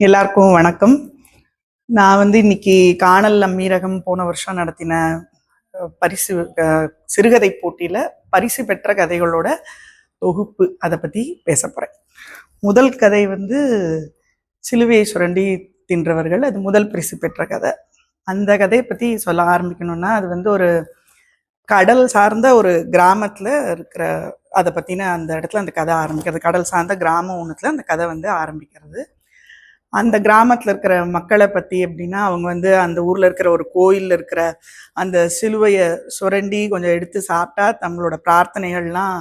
எல்லாருக்கும் வணக்கம். நான் வந்து இன்னைக்கு காணல் அம்மீரகம் போன வருஷம் நடத்தின பரிசு சிறுகதை போட்டியில் பரிசு பெற்ற கதைகளோட தொகுப்பு அதை பற்றி பேச போகிறேன் முதல் கதை வந்து சிலுவையை சுரண்டி தின்றவர்கள் அது முதல் பரிசு பெற்ற கதை. அந்த கதையை பற்றி சொல்ல ஆரம்பிக்கணும்னா அது வந்து ஒரு கடல் சார்ந்த ஒரு கிராமத்தில் இருக்கிற அதை பற்றின அந்த இடத்துல அந்த கதை ஆரம்பிக்கிறது. கடல் சார்ந்த கிராமம் ஒன்றுத்தில் அந்த கதை வந்து ஆரம்பிக்கிறது. அந்த கிராமத்தில் இருக்கிற மக்களை பற்றி எப்படின்னா அவங்க வந்து அந்த ஊரில் இருக்கிற ஒரு கோயிலில் இருக்கிற அந்த சிலுவையை சுரண்டி கொஞ்சம் எடுத்து சாப்பிட்டா தங்களோட பிரார்த்தனைகள்லாம்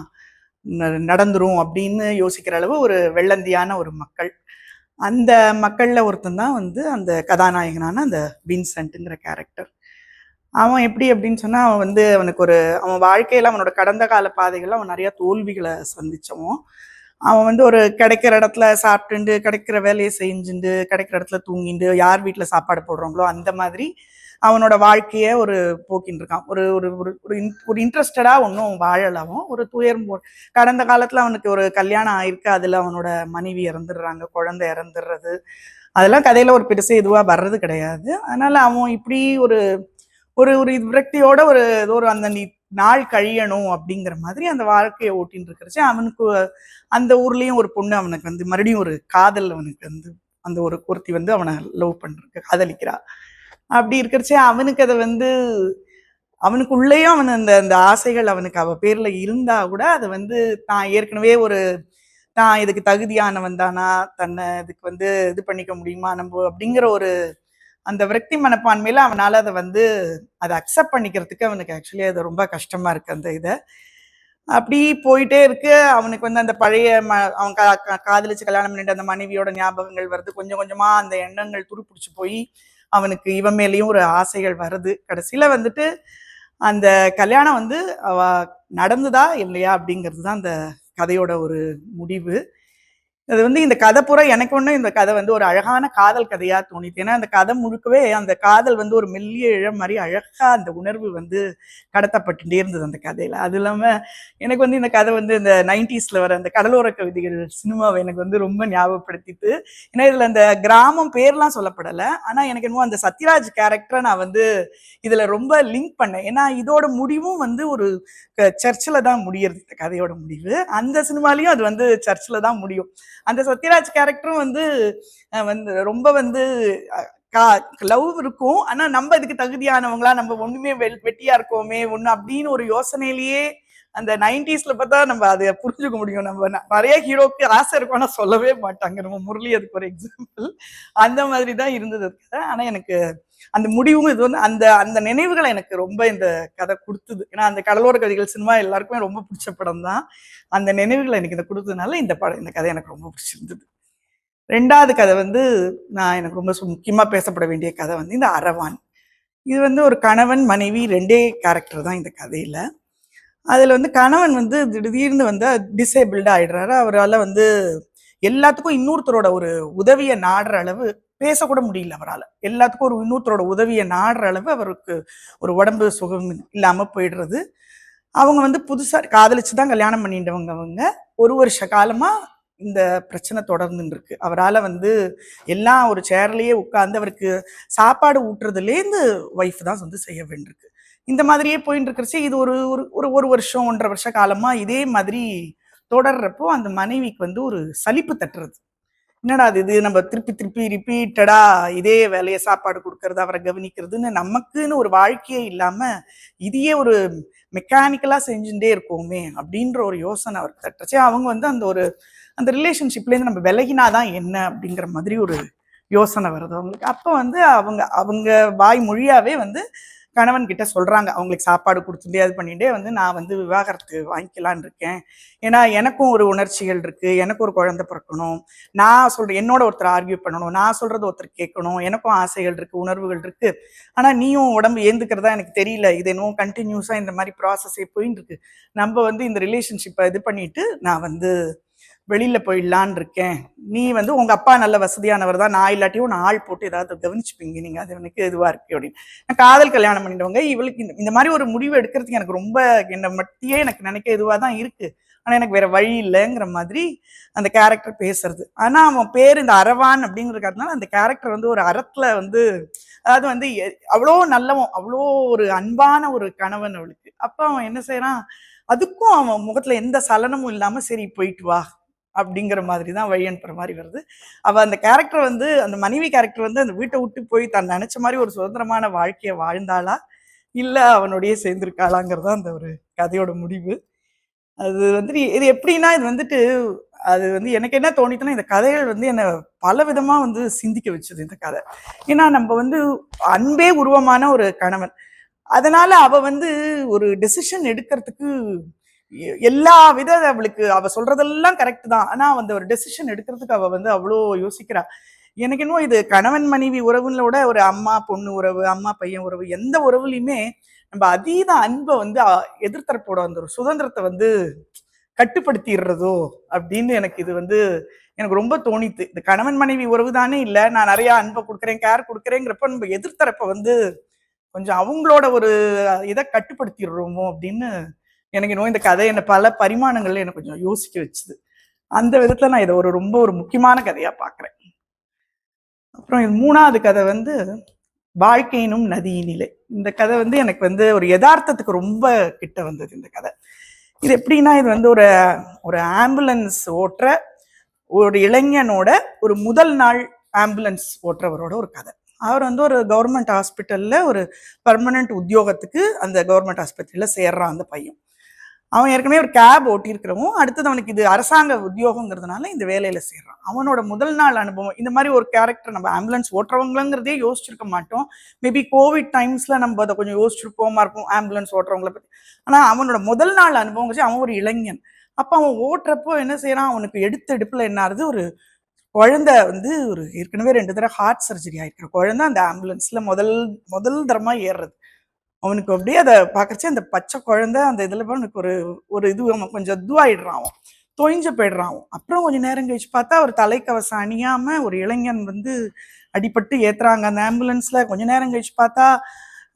ந- நடந்துரும் அப்படின்னு யோசிக்கிற அளவு ஒரு வெள்ளந்தியான ஒரு மக்கள். அந்த மக்களில் ஒருத்தன் தான் வந்து அந்த கதாநாயகனான அந்த வின்சென்ட்டுங்கிற கேரக்டர். அவன் எப்படி அப்படின்னு சொன்னால் அவன் வந்து அவனுக்கு ஒரு அவன் வாழ்க்கையில் அவனோட கடந்த கால பாதைகளில் அவன் நிறையா தோல்விகளை சந்திச்சவன். அவன் வந்து ஒரு கிடைக்கிற இடத்துல சாப்பிட்டுண்டு கிடைக்கிற வேலையை செஞ்சுண்டு கிடைக்கிற இடத்துல தூங்கிண்டு யார் வீட்டில் சாப்பாடு போடுறாங்களோ அந்த மாதிரி அவனோட வாழ்க்கையை ஒரு போக்கின்னு இருக்கான். ஒரு ஒரு ஒரு ஒரு இன்ட்ரெஸ்டடாக ஒரு ஒன்றும் வாழலவும் ஒரு துயர் போ கடந்த காலத்தில் அவனுக்கு ஒரு கல்யாணம் ஆயிருக்கு அதில் அவனோட மனைவி இறந்துடுறாங்க குழந்தை இறந்துடுறது. அதெல்லாம் கதையில் ஒரு பெருசு இதுவாக வர்றது கிடையாது. அதனால் அவன் இப்படி ஒரு ஒரு ஒரு விரக்தியோட ஒரு ஏதோ ஒரு அந்த நீ நாள் கழியணும் அப்படிங்கிற மாதிரி அந்த வாழ்க்கையை ஓட்டின்னு இருக்கிறச்சு அவனுக்கு அந்த ஊர்லேயும் ஒரு பொண்ணு அவனுக்கு வந்து மறுபடியும் ஒரு காதல் அவனுக்கு வந்து அந்த ஒரு ஒருத்தி வந்து அவனை லவ் பண்றதுக்கு காதலிக்கிறா. அப்படி இருக்கிறச்சே அவனுக்கு அதை வந்து அவனுக்கு உள்ளேயும் அவன் அந்த அந்த ஆசைகள் அவனுக்கு அவ பேர்ல இருந்தா கூட அதை வந்து தான் ஏற்கனவே ஒரு தான் இதுக்கு தகுதியானவன் தானா? தன்னை இதுக்கு வந்து இது பண்ணிக்க முடியுமா நம்ம? அப்படிங்கிற ஒரு அந்த விரக்தி மனப்பான்மையில் அவனால் அதை வந்து அதை அக்செப்ட் பண்ணிக்கிறதுக்கு அவனுக்கு ஆக்சுவலி அது ரொம்ப கஷ்டமாக இருக்குது அந்த இதை. அப்படி போயிட்டே இருக்கு. அவனுக்கு வந்து அந்த பழைய ம அவன் கா கா- காதலிச்சு கல்யாணம் பண்ணிட்டு அந்த மனைவியோட ஞாபகங்கள் வருது. கொஞ்சம் கொஞ்சமாக அந்த எண்ணங்கள் துருப்பிடிச்சு போய் அவனுக்கு இவன் மேலேயும் ஒரு ஆசைகள் வருது. கடைசியில் வந்துட்டு அந்த கல்யாணம் வந்து அவ நடந்துதா இல்லையா அப்படிங்கிறது தான் அந்த கதையோட ஒரு முடிவு. அது வந்து இந்த கதை பூரா எனக்கு ஒன்றும் இந்த கதை வந்து ஒரு அழகான காதல் கதையாக தோணிது. ஏன்னா அந்த கதை முழுக்கவே அந்த காதல் வந்து ஒரு மெல்லிய இழம் மாதிரி அழகாக அந்த உணர்வு வந்து கடத்தப்பட்டுட்டே இருந்தது அந்த கதையில். அது இல்லாமல் எனக்கு வந்து இந்த கதை வந்து இந்த நைன்டிஸில் வர அந்த கடலோர கவிதைகள் சினிமாவை எனக்கு வந்து ரொம்ப ஞாபகப்படுத்திட்டு ஏன்னா இதில் அந்த கிராமம் பேர்லாம் சொல்லப்படலை. ஆனால் எனக்கு என்னமோ அந்த சத்யராஜ் கேரக்டரை நான் வந்து இதில் ரொம்ப லிங்க் பண்ணேன். ஏன்னா இதோட முடிவும் வந்து ஒரு சர்ச்சில் தான் முடியறது இந்த கதையோட முடிவு. அந்த சினிமாலையும் அது வந்து சர்ச்சில் தான் முடியும். அந்த சத்யராஜ் கேரக்டரும் வந்து வந்து ரொம்ப வந்து லவ் இருக்கும். ஆனா நம்ம இதுக்கு தகுதியானவங்களா நம்ம ஒண்ணுமே வெட்டியா இருக்கோமே ஒண்ணு அப்படின்னு ஒரு யோசனையிலேயே அந்த நைன்டிஸ்ல பார்த்தா நம்ம அதை புரிஞ்சுக்க முடியும். நம்ம நிறைய ஹீரோக்கு ஆசை இருக்கும் ஆனால் சொல்லவே மாட்டாங்க. நம்ம முரளி அதுக்கு ஒரு எக்ஸாம்பிள் அந்த மாதிரி தான் இருந்தது ஆனால் கதை. எனக்கு அந்த முடிவும் இது வந்து அந்த அந்த நினைவுகளை எனக்கு ரொம்ப இந்த கதை கொடுத்தது. ஏன்னா அந்த கடலோர கதைகள் சினிமா எல்லாருக்குமே ரொம்ப பிடிச்ச படம் தான். அந்த நினைவுகளை எனக்கு இதை கொடுத்ததுனால இந்த படம் இந்த கதை எனக்கு ரொம்ப பிடிச்சிருந்தது. ரெண்டாவது கதை வந்து நான் எனக்கு ரொம்ப சு- பேசப்பட வேண்டிய கதை வந்து இந்த அரவான். இது வந்து ஒரு கணவன் மனைவி ரெண்டே கேரக்டர் தான் இந்த கதையில். அதில் வந்து கணவன் வந்து திடீர்னு வந்து டிசேபிள்டாக ஆயிடுறாரு. அவரால் வந்து எல்லாத்துக்கும் இன்னொருத்தரோட ஒரு உதவியை நாடுற அளவு பேசக்கூட முடியல அவரால். எல்லாத்துக்கும் ஒரு இன்னொருத்தரோட உதவியை நாடுற அளவு அவருக்கு ஒரு உடம்பு சுகம் இல்லாமல் போயிடுறது. அவங்க வந்து புதுசாக காதலிச்சு தான் கல்யாணம் பண்ணிட்டவங்க அவங்க. ஒரு வருஷ காலமாக இந்த பிரச்சனை தொடர்ந்துட்டு இருக்கு அவரால் வந்து எல்லாம் ஒரு சேர்லேயே உட்காந்து அவருக்கு சாப்பாடு ஊட்டுறதுலேருந்து ஒய்ஃப் தான் வந்து செய்ய வேண்டியிருக்கு. இந்த மாதிரியே போயின்னு இருக்கிறச்சு இது ஒரு ஒரு ஒரு ஒரு வருஷம் ஒன்றரை வருஷ காலமாக இதே மாதிரி தொடர்றப்போ அந்த மனைவிக்கு வந்து ஒரு சலிப்பு தட்டுறது. என்னடா இது இது நம்ம திருப்பி திருப்பி ரிப்பீட்டடா இதே வேலையை சாப்பாடு கொடுக்கறது அவரை கவனிக்கிறதுன்னு நமக்குன்னு ஒரு வாழ்க்கையே இல்லாம இதையே ஒரு மெக்கானிக்கலா செஞ்சுட்டே இருக்கோமே அப்படின்ற ஒரு யோசனை அவருக்கு தட்டுச்சு அவங்க வந்து அந்த ஒரு அந்த ரிலேஷன்ஷிப்லேருந்து நம்ம விலகினாதான் என்ன அப்படிங்கிற மாதிரி ஒரு யோசனை வருது அவங்களுக்கு. அப்போ வந்து அவங்க அவங்க வாய் மொழியாவே வந்து கணவன் கிட்ட சொல்றாங்க அவங்களுக்கு சாப்பாடு கொடுத்துட்டே அது பண்ணிட்டே வந்து நான் வந்து விவாகரத்து வாங்கிக்கலான்னு இருக்கேன். ஏன்னா எனக்கும் ஒரு உணர்ச்சிகள் இருக்கு. எனக்கு ஒரு குழந்தை பிறக்கணும். நான் சொல்றேன் என்னோட ஒருத்தர் ஆர்கியூ பண்ணணும். நான் சொல்றது ஒருத்தர் கேட்கணும். எனக்கும் ஆசைகள் இருக்கு உணர்வுகள் இருக்கு. ஆனா நீயும் உடம்பு ஏந்துக்கிறதா எனக்கு தெரியல. இது என்னவோ கண்டினியூஸா இந்த மாதிரி ப்ராசஸே போயின்னு இருக்கு. நம்ம வந்து இந்த ரிலேஷன்ஷிப்பை இது பண்ணிட்டு நான் வந்து வெளியில் போயிடலான்னு இருக்கேன். நீ வந்து உங்கள் அப்பா நல்ல வசதியானவர் தான். நான் இல்லாட்டியும் நான் ஆள் போட்டு ஏதாவது கவனிச்சுப்பீங்க. நீங்கள் அது எனக்கு இதுவாக இருக்கு அப்படின்னு. நான் காதல் கல்யாணம் பண்ணிட்டவங்க இவளுக்கு இந்த இந்த மாதிரி ஒரு முடிவு எடுக்கிறதுக்கு எனக்கு ரொம்ப என்னை மத்தியே எனக்கு நினைக்க இதுவாக தான் இருக்குது ஆனால் எனக்கு வேற வழி இல்லைங்கிற மாதிரி அந்த கேரக்டர் பேசுறது. ஆனால் அவன் பேர் இந்த அரவான் அப்படிங்கிறதுனால அந்த கேரக்டர் வந்து ஒரு அறத்தில் வந்து அதாவது வந்து எ- அவ்வளோ நல்லவன் அவ்வளோ ஒரு அன்பான ஒரு கணவன் அவளுக்கு. அப்போ அவன் என்ன செய்யறான் அதுக்கும் அவன் முகத்தில் எந்த சலனமும் இல்லாமல் சரி போயிட்டு வா. அப்படிங்கிற மாதிரி தான் வழி அனுப்புற மாதிரி வருது. அவள் அந்த கேரக்டர் வந்து அந்த மனைவி கேரக்டர் வந்து அந்த வீட்டை விட்டு போய் தான் நினைச்ச மாதிரி ஒரு சுதந்திரமான வாழ்க்கையை வாழ்ந்தாளா? இல்லை அவனோடயே சேர்ந்திருக்காளாங்கிறது தான் அந்த ஒரு கதையோட முடிவு. அது வந்துட்டு இது எப்படின்னா இது வந்துட்டு அது வந்து எனக்கு என்ன தோணிட்டுன்னா இந்த கதைகள் வந்து என்னை பல விதமாக வந்து சிந்திக்க வச்சது இந்த கதை. ஏன்னா நம்ம வந்து அன்பே உருவமான ஒரு கணவன். அதனால அவ வந்து ஒரு டெசிஷன் எடுக்கிறதுக்கு எல்லா வித அவளுக்கு அவ சொல்றதெல்லாம் கரெக்ட் தான். ஆனா அந்த ஒரு டெசிஷன் எடுக்கிறதுக்கு அவ வந்து அவ்வளோ யோசிக்கிறா. எனக்கு இன்னும் இது கணவன் மனைவி உறவுகளோட ஒரு அம்மா பொண்ணு உறவு அம்மா பையன் உறவு எந்த உறவுலையுமே நம்ம அதீத அன்பை வந்து எதிர்த்தரப்போட அந்த ஒரு சுதந்திரத்தை வந்து கட்டுப்படுத்திடுறதோ அப்படின்னு எனக்கு இது வந்து எனக்கு ரொம்ப தோணித்து. இந்த கணவன் மனைவி உறவு தானே இல்லை நான் நிறைய அன்பை கொடுக்குறேன் கேர் கொடுக்குறேங்கிறப்ப நம்ம எதிர்த்தரப்பை வந்து கொஞ்சம் அவங்களோட ஒரு இதை கட்டுப்படுத்திடுறோமோ அப்படின்னு எனக்கு இன்னும் இந்த கதை என்ன பல பரிமாணங்கள்ல எனக்கு கொஞ்சம் யோசிக்க வச்சுது. அந்த விதத்துல நான் இதை ஒரு ரொம்ப ஒரு முக்கியமான கதையா பார்க்குறேன் அப்புறம் இது மூணாவது கதை வந்து வாழ்க்கையினும் நதியினிலே இந்த கதை வந்து எனக்கு வந்து ஒரு யதார்த்தத்துக்கு ரொம்ப கிட்ட வந்தது இந்த கதை. இது எப்படின்னா இது வந்து ஒரு ஒரு ஆம்புலன்ஸ் ஓட்டுற ஒரு இளைஞனோட ஒரு முதல் நாள் ஆம்புலன்ஸ் ஓட்டுறவரோட ஒரு கதை. அவர் வந்து ஒரு கவர்மெண்ட் ஹாஸ்பிட்டலில் ஒரு பர்மனெண்ட் உத்தியோகத்துக்கு அந்த கவர்மெண்ட் ஹாஸ்பிட்டலில் சேர்றான் அந்த பையன். அவன் ஏற்கனவே ஒரு கேப் ஓட்டியிருக்கிறவன் அடுத்தது அவனுக்கு இது அரசாங்க உத்தியோகங்கிறதுனால இந்த வேலையில சேர்றான். அவனோட முதல் நாள் அனுபவம் இந்த மாதிரி ஒரு கேரக்டர் நம்ம ஆம்புலன்ஸ் ஓட்டுறவங்களுங்கிறதே யோசிச்சிருக்க மாட்டோம். மேபி கோவிட் டைம்ஸ்ல நம்ம அதை கொஞ்சம் யோசிச்சிருப்போமா இருப்போம் ஆம்புலன்ஸ் ஓட்டுறவங்கள பத்தி. ஆனா அவனோட முதல் நாள் அனுபவம் வச்சு அவன் ஒரு இளைஞன். அப்ப அவன் ஓட்டுறப்போ என்ன செய்யறான் அவனுக்கு எடுத்த எடுப்புல என்ன ஆகுது? ஒரு குழந்தை வந்து ஒரு ஏற்கனவே ரெண்டு தடவை ஹார்ட் சர்ஜரி ஆயிருக்கிற குழந்தை அந்த ஆம்புலன்ஸ்ல முதல் முதல் தரமா ஏறுறது. அவனுக்கு அப்படியே அதை பார்க்கறச்சே அந்த பச்சை குழந்தை அந்த இதில் அவனுக்கு ஒரு ஒரு இது அவன் கொஞ்சம் இதுவாயிடுறான் அவன். தொய்ஞ்சு போயிடுறான் அவன். அப்புறம் கொஞ்சம் நேரம் கழிச்சு பார்த்தா அவர் தலைக்கவசம் அணியாமல் ஒரு இளைஞன் வந்து அடிபட்டு ஏற்றுறாங்க அந்த ஆம்புலன்ஸில் கொஞ்ச நேரம் கழிச்சு பார்த்தா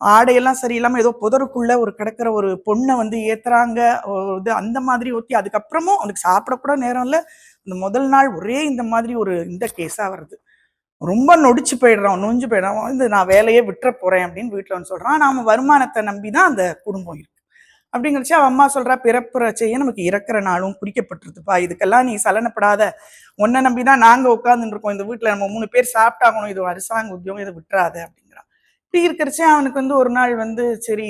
ஆடையெல்லாம் சரியில்லாமல் ஏதோ புதருக்குள்ள ஒரு கிடக்கிற ஒரு பொண்ணை வந்து ஏத்துறாங்க. இது அந்த மாதிரி ஊற்றி அதுக்கப்புறமும் அவனுக்கு சாப்பிடக்கூட நேரம் இல்லை. இந்த முதல் நாள் ஒரே இந்த மாதிரி ஒரு இந்த கேஸாக வருது. ரொம்ப நொடிச்சு போயிடுறான் நொஞ்சு போயிடுறான். வந்து நான் வேலையே விட்டுற போறேன் அப்படின்னு வீட்டில் வந்து சொல்கிறான் நாம் வருமானத்தை நம்பி தான் அந்த குடும்பம் இருக்கு. அப்படிங்கிறச்சு அவன் அம்மா சொல்கிறா பிறப்புற செய்ய நமக்கு இறக்குற நாளும் குறிக்கப்பட்டிருதுப்பா இதுக்கெல்லாம் நீ சலனப்படாத. உன்னை நம்பி தான் நாங்கள் உட்காந்துருக்கோம் இந்த வீட்டில் நம்ம மூணு பேர் சாப்பிட்டாகணும். இது அரசாங்க உத்தியோகம். இதை விட்டுறாத அப்படிங்கிறான். இப்படி இருக்கிறச்சே அவனுக்கு வந்து ஒரு நாள் வந்து சரி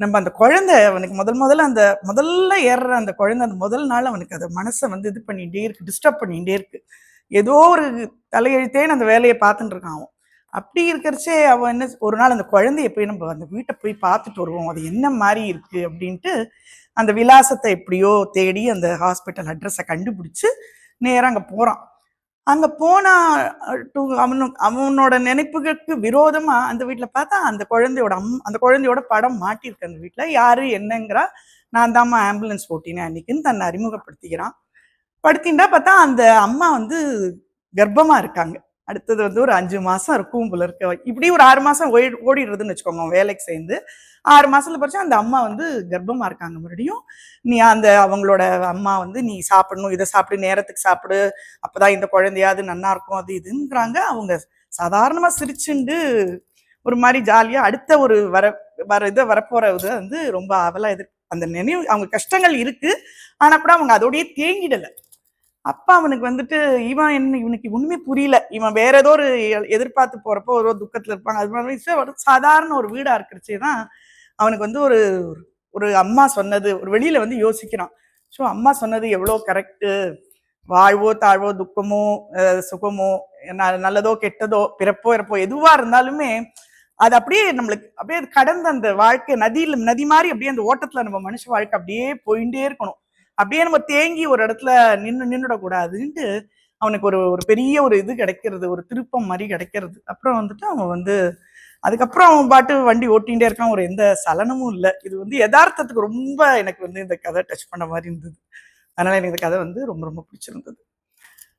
நம்ம அந்த குழந்தை அவனுக்கு முதல் முதல்ல அந்த முதல்ல ஏறுற அந்த குழந்தை அந்த முதல் நாள் அவனுக்கு அந்த மனசை வந்து இது பண்ணிகிட்டே இருக்கு டிஸ்டர்ப் பண்ணிகிட்டே இருக்கு. ஏதோ ஒரு தலையெழுத்தேன்னு அந்த வேலையை பார்த்துட்டு இருக்கான் அவன். அப்படி இருக்கிறச்சே அவன் என்ன ஒரு நாள் அந்த குழந்தைய போய் நம்ம அந்த வீட்டை போய் பார்த்துட்டு வருவோம். அது என்ன மாதிரி இருக்கு அப்படின்ட்டு அந்த விலாசத்தை எப்படியோ தேடி அந்த ஹாஸ்பிட்டல் அட்ரஸை கண்டுபிடிச்சு நேராக அங்கே போகிறான் அங்கே போனா அஹ், அவனு அவனோட நினைப்புகளுக்கு விரோதமாக அந்த வீட்டில் பார்த்தா அந்த குழந்தையோட அம் அந்த குழந்தையோட படம் மாட்டியிருக்கு அந்த வீட்டில் யார் என்னங்கிறா நான் தாம்மா ஆம்புலன்ஸ் ஓட்டினேன் அன்னைக்குன்னு தன்னை அறிமுகப்படுத்திக்கிறான். படுத்தின்றா பார்த்தா அந்த அம்மா வந்து கர்ப்பமாக இருக்காங்க. அடுத்தது வந்து ஒரு அஞ்சு மாதம் இருக்கும் போல இருக்க. இப்படி ஒரு ஆறு மாதம் ஓடி ஓடிடுறதுன்னு வச்சுக்கோங்க வேலைக்கு சேர்ந்து. ஆறு மாதத்தில் படிச்சா அந்த அம்மா வந்து கர்ப்பமாக இருக்காங்க மறுபடியும். நீ அந்த அவங்களோட அம்மா வந்து நீ சாப்பிடணும் இதை சாப்பிடு நேரத்துக்கு சாப்பிடு. அப்போதான் இந்த குழந்தையாவது நன்னா இருக்கும் அது இதுங்கிறாங்க அவங்க சாதாரணமாக சிரிச்சுண்டு ஒரு மாதிரி ஜாலியாக அடுத்த ஒரு வர வர இதை வரப்போகிற இதை வந்து ரொம்ப அவலாக எதிர் அந்த நினைவு அவங்க கஷ்டங்கள் இருக்குது ஆனால் கூட அவங்க அதோடய தேங்கிடலை. அப்பா அவனுக்கு வந்துட்டு இவன் என்ன இவனுக்கு ஒண்ணுமே புரியல. இவன் வேற ஏதோ ஒரு எ- எதிர்பார்த்து போறப்போ ஒரு துக்கத்துல இருப்பாங்க அது மாதிரி ஒரு சாதாரண ஒரு வீடா இருக்கிறச்சே தான் அவனுக்கு வந்து ஒரு ஒரு அம்மா சொன்னது ஒரு வெளியில வந்து யோசிக்கிறான். ஸோ அம்மா சொன்னது எவ்வளோ கரெக்டு வாழ்வோ தாழ்வோ துக்கமோ சுகமோ ந- நல்லதோ கெட்டதோ பிறப்போ இறப்போ எதுவா இருந்தாலுமே அது அப்படியே நம்மளுக்கு அப்படியே அது கடந்த அந்த வாழ்க்கை நதியில் நதி மாதிரி அப்படியே அந்த ஓட்டத்துல நம்ம மனுஷ வாழ்க்கை அப்படியே போயிட்டே இருக்கணும். அப்படியே நம்ம தேங்கி ஒரு இடத்துல நின்று நின்றுடக்கூடாதுன்ட்டு அவனுக்கு ஒரு ஒரு பெரிய ஒரு இது கிடைக்கிறது ஒரு திருப்பம் மாதிரி கிடைக்கிறது. அப்புறம் வந்துட்டு அவன் வந்து அதுக்கப்புறம் அவன் பாட்டு வண்டி ஓட்டிகிட்டே இருக்கான். ஒரு எந்த சலனமும் இல்லை. இது வந்து யதார்த்தத்துக்கு ரொம்ப எனக்கு வந்து இந்த கதை டச் பண்ண மாதிரி இருந்தது. அதனால எனக்கு இந்த கதை வந்து ரொம்ப ரொம்ப பிடிச்சிருந்தது.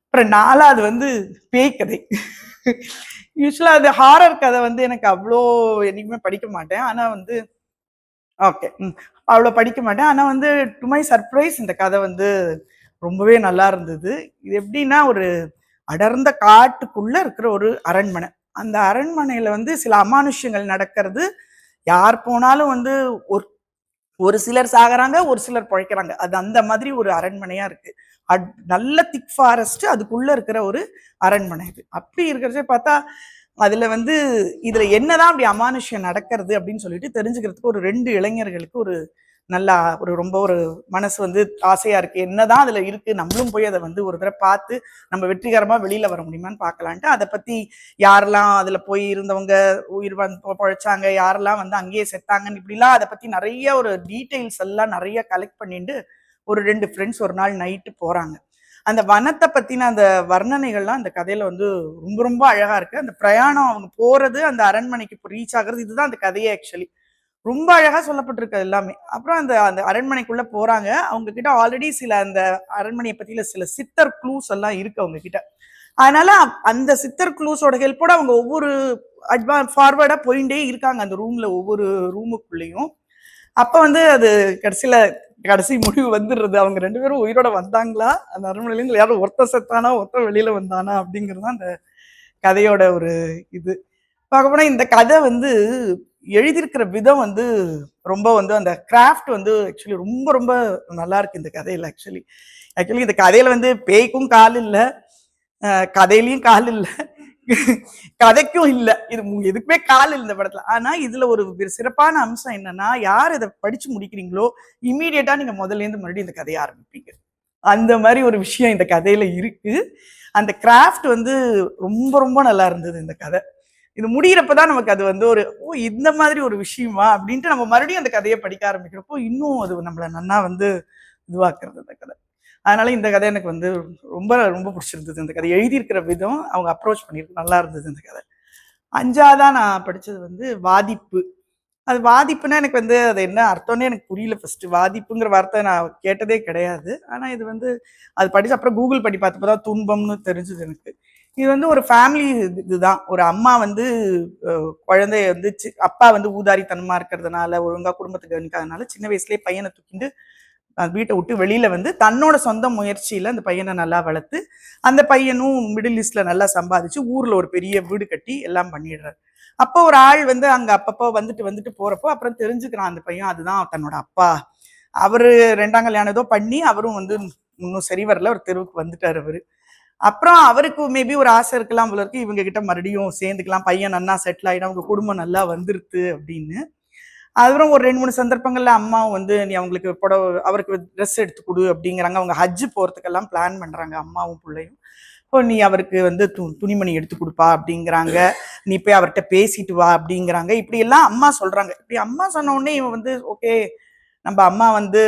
அப்புறம் நாலாவது வந்து பேய் கதை யூஸ்வலாக அது ஹாரர் கதை வந்து எனக்கு அவ்வளோ என்றைக்குமே படிக்க மாட்டேன். ஆனால் வந்து ஓகே அவ்வளோ படிக்க மாட்டேன். ஆனால் வந்து டு மை சர்ப்ரைஸ் இந்த கதை வந்து ரொம்பவே நல்லா இருந்தது. இது எப்படின்னா ஒரு அடர்ந்த காட்டுக்குள்ளே இருக்கிற ஒரு அரண்மனை. அந்த அரண்மனையில் வந்து சில அமானுஷ்யங்கள் நடக்கிறது. யார் போனாலும் வந்து ஒரு ஒரு சிலர் சாகுறாங்க ஒரு சிலர் பிழைக்கிறாங்க. அது அந்த மாதிரி ஒரு அரண்மனையாக இருக்குது அட்- நல்ல திக் ஃபாரஸ்ட் அதுக்குள்ளே இருக்கிற ஒரு அரண்மனை இது. அப்படி இருக்கிறச்சே பார்த்தா அதில் வந்து இதில் என்னதான் அப்படி அமானுஷ்யம் நடக்கிறது அப்படின்னு சொல்லிட்டு தெரிஞ்சுக்கிறதுக்கு ஒரு ரெண்டு இளைஞர்களுக்கு ஒரு நல்லா ஒரு ரொம்ப ஒரு மனசு வந்து ஆசையாக இருக்குது என்னதான் அதில் இருக்குது நம்மளும் போய் அதை வந்து ஒரு தடவை பார்த்து நம்ம வெற்றிகரமாக வெளியில் வர முடியுமான்னு பார்க்கலான்ட்டு அதை பற்றி யாரெல்லாம் அதில் போய் இருந்தவங்க உயிர் வந்து பழைச்சாங்க யாரெல்லாம் வந்து அங்கேயே செத்தாங்கன்னு இப்படிலாம் அதை பற்றி நிறைய ஒரு டீட்டெயில்ஸ் எல்லாம் நிறைய கலெக்ட் பண்ணிட்டு ஒரு ரெண்டு ஃப்ரெண்ட்ஸ் ஒரு நாள் நைட்டு போகிறாங்க அந்த வனத்தை பற்றின அந்த வர்ணனைகள்லாம் அந்த கதையில் வந்து ரொம்ப ரொம்ப அழகாக இருக்குது அந்த பிரயாணம் அவங்க போகிறது அந்த அரண்மனைக்கு ரீச் ஆகிறது இதுதான் அந்த கதையே ஆக்சுவலி ரொம்ப அழகாக சொல்லப்பட்டிருக்கு அது எல்லாமே. அப்புறம் அந்த அந்த அரண்மனைக்குள்ளே போகிறாங்க அவங்க கிட்ட ஆல்ரெடி சில அந்த அரண்மனையை பற்றியில் சில சித்தர் க்ளூஸ் எல்லாம் இருக்கு அவங்க கிட்ட அதனால அந்த சித்தர் க்ளூஸோட ஹெல்ப்போட அவங்க ஒவ்வொரு அட்வான் ஃபார்வேர்டாக போயிட்டே இருக்காங்க அந்த ரூமில் ஒவ்வொரு ரூமுக்குள்ளேயும் அப்ப வந்து அது கடைசியில கடைசி முடிவு வந்துடுறது. அவங்க ரெண்டு பேரும் உயிரோட வந்தாங்களா? அந்த அரண்மனையிலேருந்து யாரும் ஒருத்த செத்தானா ஒருத்த வெளியில வந்தானா அப்படிங்கிறது தான் அந்த கதையோட ஒரு இது. பார்க்க போனால் இந்த கதை வந்து எழுதியிருக்கிற விதம் வந்து ரொம்ப வந்து அந்த கிராஃப்ட் வந்து ஆக்சுவலி ரொம்ப ரொம்ப நல்லா இருக்கு இந்த கதையில் ஆக்சுவலி ஆக்சுவலி இந்த கதையில் வந்து பேய்க்கும் கால் இல்லை கதையிலையும் கால் இல்லை கதைக்கும் இல்லை. இது மு- எதுக்குமே கால் இல்லை இந்த படத்துல. ஆனா இதுல ஒரு சிறப்பான அம்சம் என்னன்னா யார் இதை படிச்சு முடிக்கிறீங்களோ இம்மீடியட்டா நீங்க முதல்ல இருந்து மறுபடியும் இந்த கதையை ஆரம்பிப்பீங்க. அந்த மாதிரி ஒரு விஷயம் இந்த கதையில இருக்கு. அந்த கிராஃப்ட் வந்து ரொம்ப ரொம்ப நல்லா இருந்தது இந்த கதை. இது முடியிறப்பதான் நமக்கு அது வந்து ஒரு ஓ இந்த மாதிரி ஒரு விஷயமா? அப்படின்ட்டு நம்ம மறுபடியும் அந்த கதையை படிக்க ஆரம்பிக்கிறப்போ இன்னும் அது நம்மள நன்னா வந்து இதுவாக்குறது இந்த கதை. அதனால இந்த கதை எனக்கு வந்து ரொம்ப ரொம்ப பிடிச்சிருந்தது. இந்த கதை எழுதியிருக்கிற விதம் அவங்க அப்ரோச் பண்ணியிருக்கு. நல்லா இருந்தது இந்த கதை. அஞ்சாவதாக நான் படித்தது வந்து வாதிப்பு. அது வாதிப்புனா எனக்கு வந்து அது என்ன அர்த்தம்னே எனக்கு புரியல ஃபஸ்ட்டு வாதிப்புங்கிற வார்த்தை நான் கேட்டதே கிடையாது. ஆனால் இது வந்து அது படித்து அப்புறம் கூகுள் பண்ணி பார்த்தப்போ தான் துன்பம்னு தெரிஞ்சது எனக்கு. இது வந்து ஒரு ஃபேமிலி இதுதான். ஒரு அம்மா வந்து குழந்தைய வந்து அப்பா வந்து ஊதாரித்தனமாக இருக்கிறதுனால ஒழுங்காக குடும்பத்துக்கு கவனிக்காதனால சின்ன வயசுலேயே பையனை தூக்கிட்டு வீட்டை விட்டு வெளியில் வந்து தன்னோட சொந்த முயற்சியில் அந்த பையனை நல்லா வளர்த்து அந்த பையனும் மிடில் ஈஸ்டில் நல்லா சம்பாதிச்சு ஊரில் ஒரு பெரிய வீடு கட்டி எல்லாம் பண்ணிடுறாரு. அப்போ ஒரு ஆள் வந்து அங்கே அப்பப்போ வந்துட்டு வந்துட்டு போகிறப்போ அப்புறம் தெரிஞ்சுக்கிறான் அந்த பையன் அதுதான் தன்னோட அப்பா. அவர் ரெண்டாம் கல்யாணம் ஏதோ பண்ணி அவரும் வந்து இன்னும் சரி வரல ஒரு தெருவுக்கு வந்துட்டார் அவர். அப்புறம் அவருக்கு மேபி ஒரு ஆசை இருக்கலாம் போல இருக்கு இவங்க கிட்ட மறுபடியும் சேர்ந்துக்கலாம் பையன் நல்லா செட்டில் ஆகிடும் அவங்க குடும்பம் நல்லா வந்துருது அப்படின்னு. அதுக்கப்புறம் ஒரு ரெண்டு மூணு சந்தர்ப்பங்களில் அம்மாவும் வந்து நீ அவங்களுக்கு புடவை அவருக்கு ட்ரெஸ் எடுத்து கொடு அப்படிங்கிறாங்க. அவங்க ஹஜ்ஜு போகிறதுக்கெல்லாம் பிளான் பண்ணுறாங்க அம்மாவும் பிள்ளையும். இப்போ நீ அவருக்கு வந்து து துணிமணி எடுத்து கொடுப்பா அப்படிங்கிறாங்க. நீ போய் அவர்கிட்ட பேசிட்டு வா அப்படிங்கிறாங்க. இப்படியெல்லாம் அம்மா சொல்கிறாங்க இப்படி அம்மா சொன்ன உடனே இவன் வந்து ஓகே நம்ம அம்மா வந்து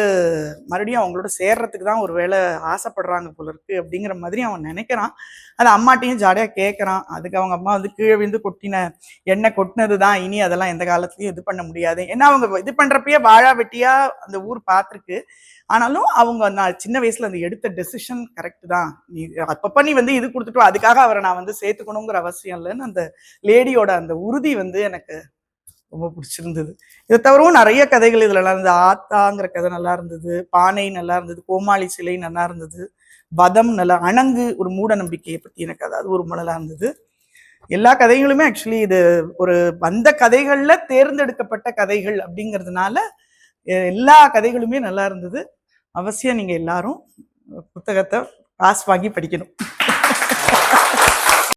மறுபடியும் அவங்களோட சேர்றதுக்கு தான் ஒரு வேளை ஆசைப்படுறாங்க போல இருக்கு அப்படிங்கிற மாதிரி அவன் நினைக்கிறான். அது அம்மாட்டையும் ஜாலியாக கேட்குறான் அதுக்கு அவங்க அம்மா வந்து கீழே விழுந்து கொட்டின எண்ணெய் கொட்டினது தான் இனி அதெல்லாம் எந்த காலத்துலையும் இது பண்ண முடியாது. ஏன்னா அவங்க இது பண்ணுறப்பயே வாழா வெட்டியா அந்த ஊர் பார்த்துருக்கு ஆனாலும் அவங்க நான் சின்ன வயசுல அந்த எடுத்த டெசிஷன் கரெக்ட் தான். நீ அப்பப்போ நீ வந்து இது கொடுத்துட்டோம் அதுக்காக அவரை நான் வந்து சேர்த்துக்கணுங்கிற அவசியம் இல்லைன்னு அந்த லேடியோட அந்த உறுதி வந்து எனக்கு ரொம்ப பிடிச்சிருந்தது. இதை தவிரவும் நிறைய கதைகள் இதில் நல்லா இருந்தது. ஆத்தாங்கிற கதை நல்லா இருந்தது. பானை நல்லா இருந்தது. கோமாளி சிலை நல்லா இருந்தது. வதம் நல்லா அணங்கு ஒரு மூட நம்பிக்கையை பற்றி எனக்கு அது ஒரு நல்லா இருந்தது. எல்லா கதைகளுமே ஆக்சுவலி இது ஒரு வந்த கதைகளில் தேர்ந்தெடுக்கப்பட்ட கதைகள் அப்படிங்கிறதுனால எல்லா கதைகளுமே நல்லா இருந்தது. அவசியம் நீங்கள் எல்லாரும் புத்தகத்தை பாஸ் வாங்கி படிக்கணும்.